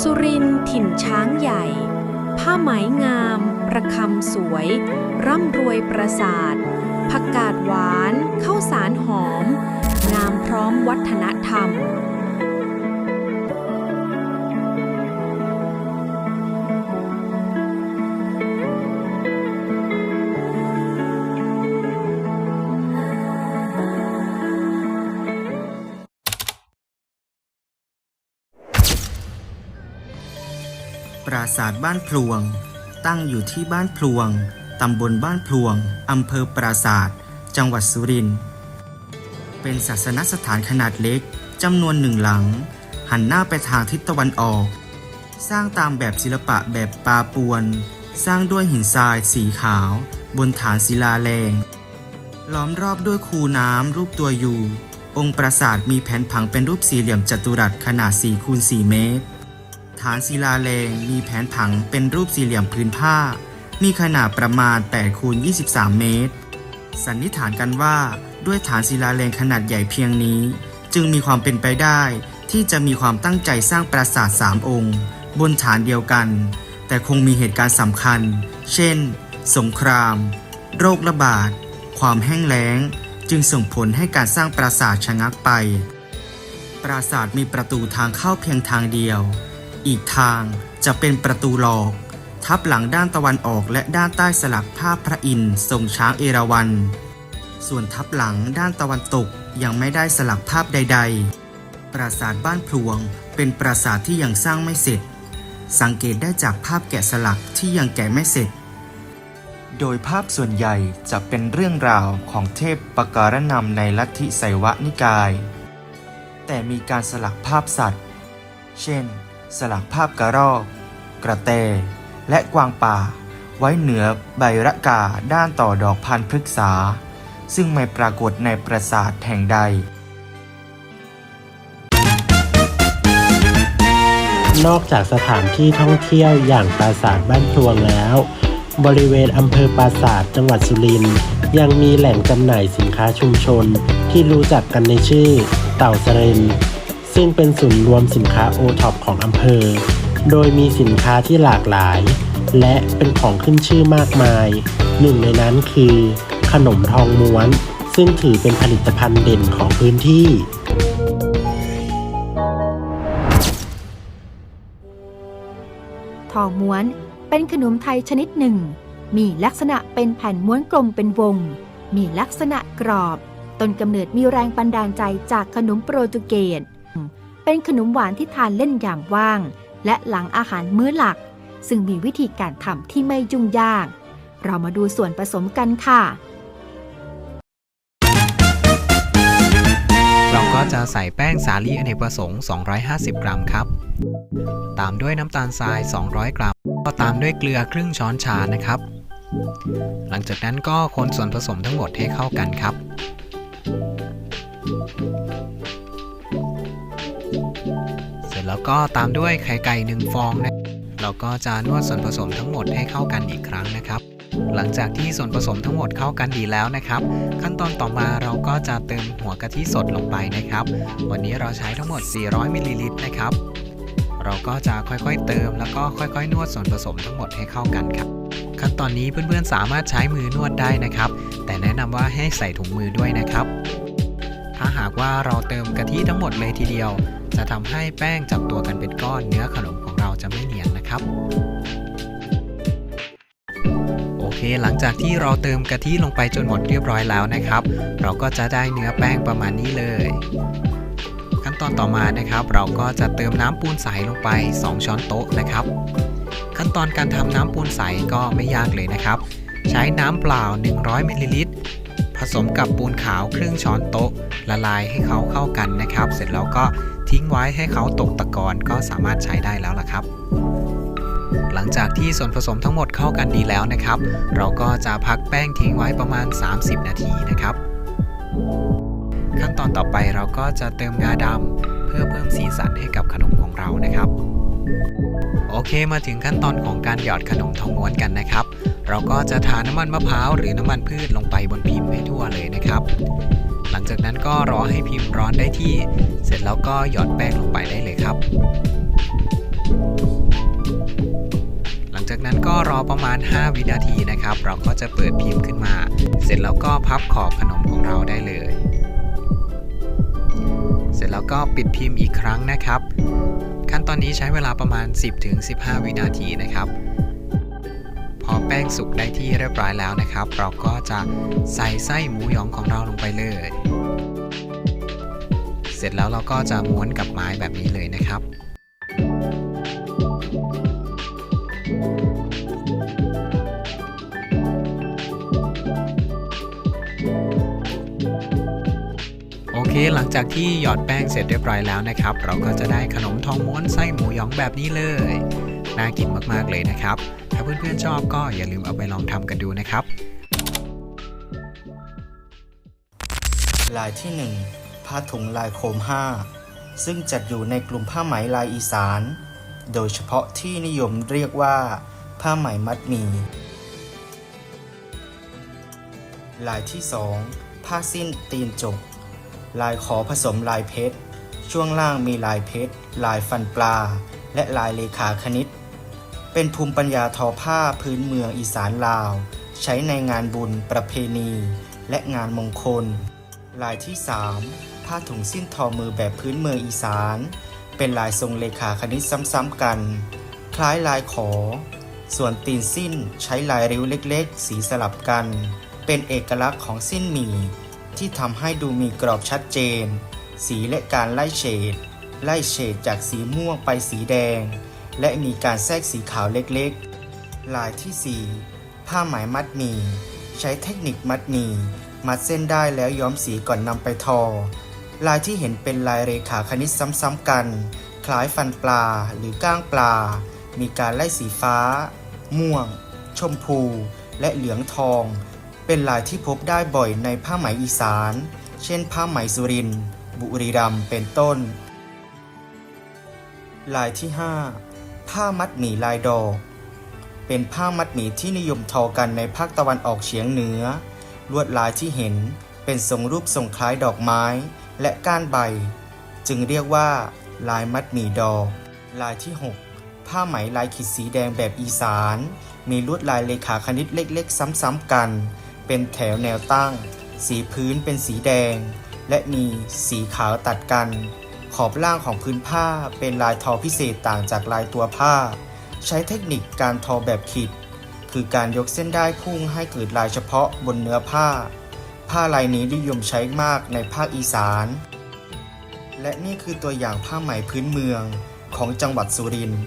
สุรินทร์ถิ่นช้างใหญ่ ผ้าไหมงาม ประคำสวย ร่ำรวยประสาทผักกาดหวานข้าวสารหอม งามพร้อมวัฒนธรรม ปราสาทบ้านพลวง ตั้งอยู่ที่บ้านพลวง ตำบลบ้านพลวง อำเภอปราสาท จังหวัดสุรินทร์ เป็นศาสนสถานขนาดเล็กจำนวนหนึ่งหลัง หันหน้าไปทางทิศตะวันออก สร้างตามแบบศิลปะแบบปาปวน สร้างด้วยหินทรายสีขาว บนฐานศิลาแรงล้อมรอบด้วยคูน้ำรูปตัวยูองค์ปราสาทมีแผนผังเป็นรูปสี่เหลี่ยมจัตุรัสขนาด4คูณ4เมตร ฐานศิลาแรงมีแผนผังเป็นรูปสี่เหลี่ยมพื้นผ้า มีขนาดประมาณ8คูณ23 เมตร สันนิษฐานกันว่าด้วยฐานศิลาแรงขนาดใหญ่เพียงนี้ จึงมีความเป็นไปได้ที่จะมีความตั้งใจสร้างปราสาทสามองค์ บนฐานเดียวกัน แต่คงมีเหตุการณ์สำคัญ เช่น สงคราม โรคระบาด ความแห้งแล้ง จึงส่งผลให้การสร้างปราสาทชะงักไป ปราสาทมีประตูทางเข้าเพียงทางเดียว อีกทางจะเป็นประตูหลอก ทับหลังด้านตะวันออกและด้านใต้สลักภาพพระอินทร์ทรงช้างเอราวัณส่วนทับหลังด้านตะวันตกยังไม่ได้สลักภาพใด ๆ ปราสาทบ้านพลวงเป็นปราสาทที่ยังสร้างไม่เสร็จ สังเกตได้จากภาพแกะสลักที่ยังแกะไม่เสร็จ โดยภาพส่วนใหญ่จะเป็นเรื่องราวของเทพปการนำในลัทธิไสยวนิกาย แต่มีการสลักภาพสัตว์ เช่น สลักภาพกระรอก กระแต และกวางป่า ไว้เหนือใบระกาด้านต่อดอกพันพฤกษา ซึ่งไม่ปรากฏในปราสาทแห่งใด นอกจากสถานที่ท่องเที่ยวอย่างปราสาทบ้านพลวงแล้ว บริเวณอำเภอปราสาทจังหวัดสุรินทร์ยังมีแหล่งจำหน่ายสินค้าชุมชนที่รู้จักกันในชื่อ เต่าสเรน ซึ่งเป็นศูนย์รวมสินค้าโอท็อปของอำเภอ โดยมีสินค้าที่หลากหลาย และเป็นของขึ้นชื่อมากมาย หนึ่งในนั้นคือ ขนมทองม้วน ซึ่งถือเป็นผลิตภัณฑ์เด่นของพื้นที่ทองม้วนเป็นขนมไทยชนิดหนึ่ง มีลักษณะเป็นแผ่นม้วนกลมเป็นวง มีลักษณะกรอบ ต้นกำเนิดมีแรงบันดาลใจจากขนมโปรตุเกส เป็นขนมหวานที่ทานเล่นยามว่าง และหลังอาหารมื้อหลัก ซึ่งมีวิธีการทำที่ไม่ยุ่งยาก เรามาดูส่วนผสมกันค่ะ เราก็จะใส่แป้งสาลีอเนกประสงค์ 250 กรัมครับ ตามด้วยน้ำตาลทราย 200 กรัม ก็ตามด้วยเกลือครึ่งช้อนชานะครับ หลังจากนั้นก็คนส่วนผสมทั้งหมดให้เข้ากันครับ ร็จแล้วก็ตามด้วยไข่ไก่หนึ่งฟองนะเราก็จะนวดส่วนผสมทั้งหมดให้เข้ากันอีกครั้งนะครับ หลังจากที่ส่วนผสมทั้งหมดเข้ากันดีแล้วนะครับ ขั้นตอนต่อมาเราก็จะเติมหัวกะทิสดลงไปนะครับ วันนี้เราใช้ทั้งหมด 400มิลลิลิตรนะครับ เราก็จะค่อยๆเติมแล้วก็ค่อยๆ นวดส่วนผสมทั้งหมดให้เข้ากันครับ ขั้นตอนนี้เพื่อนๆสามารถใช้มือนวดได้นะครับ แต่แนะนำว่าให้ใส่ถุงมือด้วยนะครับ ถ้าหากว่าเราเติมกะทิทั้งหมดเลยทีเดียว จะทำให้แป้งจับตัวกันเป็นก้อนเนื้อขนมของเราจะไม่เนียนนะครับโอเค หลังจากที่เราเติมกะทิลงไปจนหมดเรียบร้อยแล้วนะครับ เราก็จะได้เนื้อแป้งประมาณนี้เลย ขั้นตอนต่อมานะครับ เราก็จะเติมน้ำปูนใสลงไป 2 ช้อนโต๊ะนะครับ ขั้นตอนการทำน้ำปูนใสก็ไม่ยากเลยนะครับ ใช้น้ำเปล่า 100มิลลิลิตรผสมกับปูนขาวครึ่งช้อนโต๊ะ ละลายให้เขาเข้ากันนะครับ เสร็จแล้วก็ ทิ้งไว้ให้เขาตกตะกอนก็สามารถใช้ได้แล้วล่ะครับ หลังจากที่ส่วนผสมทั้งหมดเข้ากันดีแล้วนะครับ เราก็จะพักแป้งทิ้งไว้ประมาณ 30 นาทีนะครับ ขั้นตอนต่อไปเราก็จะเติมงาดำเพื่อเพิ่มสีสันให้กับขนมของเรานะครับ โอเคมาถึงขั้นตอนของการหยอดขนมทองม้วนกันนะครับ เราก็จะทาน้ำมันมะพร้าวหรือน้ำมันพืชลงไปบนพิมพ์ให้ทั่วเลยนะครับ หลังจากนั้นก็รอให้พิมพ์ร้อนได้ที่ เสร็จแล้วก็หยอดแป้งลงไปได้เลยครับ หลังจากนั้นก็รอประมาณ 5 วินาทีนะครับ เราก็จะเปิดพิมพ์ขึ้นมา เสร็จแล้วก็พับขอบขนมของเราได้เลย เสร็จแล้วก็ปิดพิมพ์อีกครั้งนะครับ ขั้นตอนนี้ใช้เวลาประมาณ 10-15 วินาทีนะครับ อแป้งสุกได้ที่เรียบร้อยแล้วนะครับ เราก็จะใส่ไส้หมูหยองของเราลงไปเลย เสร็จแล้วเราก็จะม้วนกับไม้แบบนี้เลยนะครับโอเคหลังจากที่หยอดแป้งเสร็จเรียบร้อยแล้วนะครับ เราก็จะได้ขนมทองม้วนไส้หมูหยองแบบนี้เลย น่ากินมากๆเลยนะครับ ถ้าเพื่อนๆชอบก็อย่าลืมเอาไปลองทำกันดูนะครับ ลายที่ 1 ผ้าถุงลายโคม 5 ซึ่งจัดอยู่ในกลุ่มผ้าไหมลายอีสาน โดยเฉพาะที่นิยมเรียกว่า ผ้าไหมมัดหมีลายที่ 2 ผ้าสิ้นตีนจก ลายขอผสมลายเพชร ช่วงล่างมีลายเพชร ลายฟันปลา และลายเลขาคณิต เป็นภูมิปัญญาทอผ้าพื้นเมืองอีสานลาว ใช้ในงานบุญประเพณี และงานมงคล ลายที่ 3 ผ้าถุงสิ้นทอมือแบบพื้นเมืองอีสาน เป็นลายทรงเลขาคณิตซ้ำๆกัน คล้ายลายขอ ส่วนตีนสิ้นใช้ลายริ้วเล็กๆ สีสลับกัน เป็นเอกลักษณ์ของสิ้นหมี่ที่ทำให้ดูมีกรอบชัดเจน สีและการไล่เฉดไล่เฉดจากสีม่วงไปสีแดง และมีการแทรกสีขาวเล็กๆ ลายที่ 4 ผ้าไหมมัดหมี่ใช้เทคนิคมัดหมี่มัดเส้นได้แล้วย้อมสีก่อนนำไปทอ ลายที่เห็นเป็นลายเรขาคณิตซ้ำๆกัน คล้ายฟันปลาหรือก้างปลา มีการไล่สีฟ้า ม่วง ชมพู และเหลืองทอง เป็นลายที่พบได้บ่อยในผ้าไหมอีสาน เช่น ผ้าไหมสุรินบุรีรัมเป็นต้น ลายที่ 5 ผ้ามัดหมี่ลายดอก เป็นผ้ามัดหมี่ที่นิยมทอกันในภาคตะวันออกเฉียงเหนือ ลวดลายที่เห็นเป็นทรงรูปทรงคล้ายดอกไม้และก้านใบ จึงเรียกว่า ลายมัดหมี่ดอก ลายที่ 6 ผ้าไหมลายขีดสีแดงแบบอีสาน มีลวดลายเลขาคณิตเล็กๆ ซ้ำๆกัน เป็นแถวแนวตั้ง สีพื้นเป็นสีแดง และมีสีขาวตัดกัน ขอบล่างของพื้นผ้าเป็นลายทอพิเศษต่างจากลายตัวผ้า ใช้เทคนิคการทอแบบขีด คือการยกเส้นได้พุ่งให้เกิดลายเฉพาะบนเนื้อผ้า ผ้าลายนี้นิยมใช้มากในภาคอีสาน และนี่คือตัวอย่างผ้าไหมพื้นเมืองของจังหวัดสุรินทร์